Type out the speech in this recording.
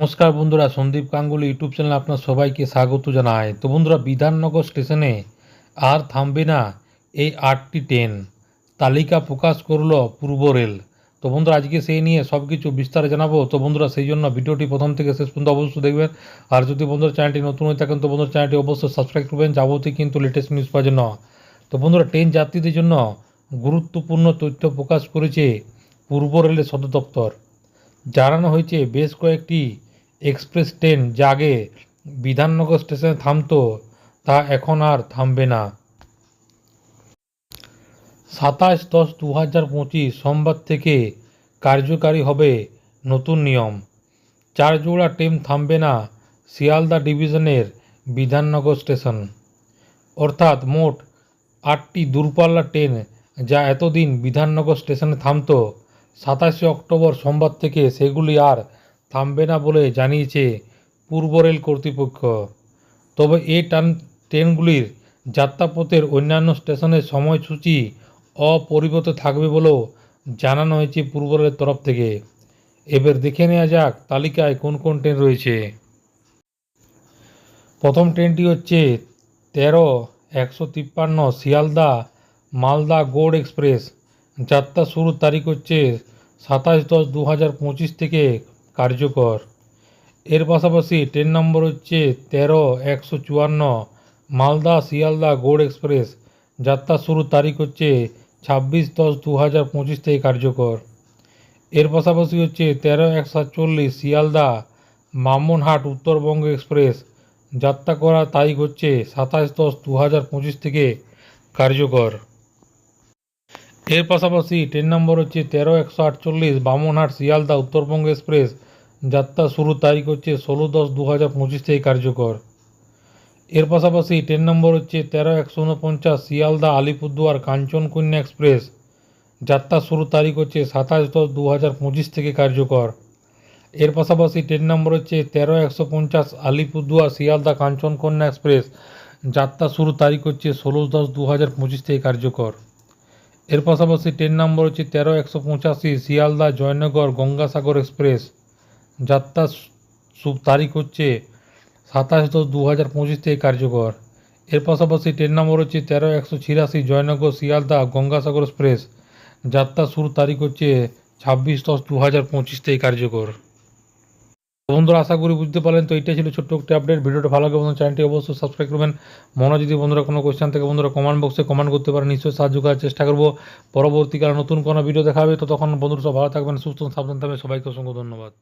নমস্কার বন্ধুরা, সন্দীপ গাঙ্গুলি ইউটিউব চ্যানেলে আপনার সবাইকে স্বাগত জানায় তো বন্ধুরা, বিধাননগর স্টেশনে আর থামবে না এই আটটি ট্রেন। তালিকা প্রকাশ করল পূর্ব রেল। তো বন্ধুরা, আজকে সেই নিয়ে সব কিছু বিস্তারে জানাব। তো বন্ধুরা, সেই জন্য ভিডিওটি প্রথম থেকে শেষ পর্যন্ত অবশ্যই দেখবেন। আর যদি বন্ধুরা চ্যানেলটি নতুন হয়ে থাকেন, তো বন্ধুরা চ্যানেলটি অবশ্যই সাবস্ক্রাইব করবেন। যাবতীয় কিন্তু লেটেস্ট নিউজ পাওয়ার জন্য। তো বন্ধুরা, ট্রেন যাত্রীদের জন্য গুরুত্বপূর্ণ তথ্য প্রকাশ করেছে পূর্ব রেলের সদর দপ্তর। জানানো হয়েছে, বেশ কয়েকটি এক্সপ্রেস ট্রেন যা বিধাননগর স্টেশনে থামতো, তা এখন আর থামবে না। সাতাশ দশ দু হাজার পঁচিশ সোমবার থেকে কার্যকারী হবে নতুন নিয়ম। চার জোড়া ট্রেন থামবে না শিয়ালদা ডিভিশনের বিধাননগর স্টেশন। অর্থাৎ মোট আটটি দূরপাল্লা ট্রেন যা এতদিন বিধাননগর স্টেশনে থামতো, সাতাশে অক্টোবর সোমবার থেকে সেগুলি আর থামবে না বলে জানিয়েছে পূর্ব রেল কর্তৃপক্ষ। তবে এই টান ট্রেনগুলির যাত্রাপথের অন্যান্য স্টেশনের সময়সূচি অপরিবর্তিত থাকবে বলেও জানানো হয়েছে পূর্ব রেলের তরফ থেকে। এবার দেখে নেওয়া যাক তালিকায় কোন কোন ট্রেন রয়েছে। প্রথম ট্রেনটি হচ্ছে তেরো একশো তিপ্পান্ন শিয়ালদা মালদা গৌড় এক্সপ্রেস। যাত্রা শুরুর তারিখ হচ্ছে সাতাশ দশ দু হাজার পঁচিশ থেকে কার্যকর। এর পাশাপাশি ট্রেন নম্বর হচ্ছে তেরো একশো চুয়ান্ন মালদা শিয়ালদা গৌড় এক্সপ্রেস। যাত্রা শুরুর তারিখ হচ্ছে ছাব্বিশ দশ দু হাজার পঁচিশ থেকে কার্যকর। এর পাশাপাশি হচ্ছে তেরো এক সাতচল্লিশ শিয়ালদা মামনহাট উত্তরবঙ্গ এক্সপ্রেস। যাত্রা করার তারিখ হচ্ছে সাতাশ দশ দু হাজার পঁচিশ থেকে কার্যকর। এর পাশাপাশি ট্রেন নম্বর হচ্ছে তেরো একশো আটচল্লিশ বামনহাট শিয়ালদা উত্তরবঙ্গ এক্সপ্রেস। যাত্রা শুরুর তারিখ হচ্ছে ষোলো দশ দু হাজার পঁচিশ থেকে কার্যকর। এর পাশাপাশি ট্রেন নম্বর হচ্ছে তেরো একশো উনপঞ্চাশ শিয়ালদা আলিপুরদুয়ার কাঞ্চনকন্যা এক্সপ্রেস। যাত্রা শুরুর তারিখ হচ্ছে সাতাশ দশ দু হাজার পঁচিশ থেকে কার্যকর। এর পাশাপাশি ট্রেন নম্বর হচ্ছে তেরো একশো পঞ্চাশ আলিপুরদুয়ার শিয়ালদা কাঞ্চনকন্যা এক্সপ্রেস। যাত্রা শুরুর তারিখ হচ্ছে ষোলো দশ দু হাজার পঁচিশ থেকে কার্যকর। এর পাশাপাশি ট্রেন নম্বর হচ্ছে তেরো একশো পঁচাশি শিয়ালদা জয়নগর গঙ্গাসাগর এক্সপ্রেস। যাত্রা শুভ তারিখ হচ্ছে সাতাশ দশ দু হাজার পঁচিশ থেকে কার্যকর। এর পাশাপাশি ট্রেন নম্বর হচ্ছে তেরো একশো ছিয়াশি জয়নগর শিয়ালদা গঙ্গাসাগর এক্সপ্রেস। যাত্রা শুরুর তারিখ হচ্ছে ছাব্বিশ দশ দু হাজার পঁচিশ থেকে কার্যকর। বন্ধুরা, আশা করি বুঝতে পারলেন। তো এইটাই ছিল ছোট্ট একটি আপডেট ভিডিওটা ভালো লাগে বন্ধু চ্যানেলটি অবশ্যই সাবস্ক্রাইব করবেন। মনে যদি বন্ধুরা কোনো কোয়েশ্চেন থেকে, বন্ধুরা কমেন্ট বক্সে কমেন্ট করতে পারেন। নিশ্চয়ই সাহায্য করার চেষ্টা করব। পরবর্তীকালে নতুন কোনো ভিডিও দেখাবে তো তখন বন্ধুরা সব ভালো থাকবেন, সুস্থ সাবধান থাকবেন। সবাইকে অসংখ্য ধন্যবাদ।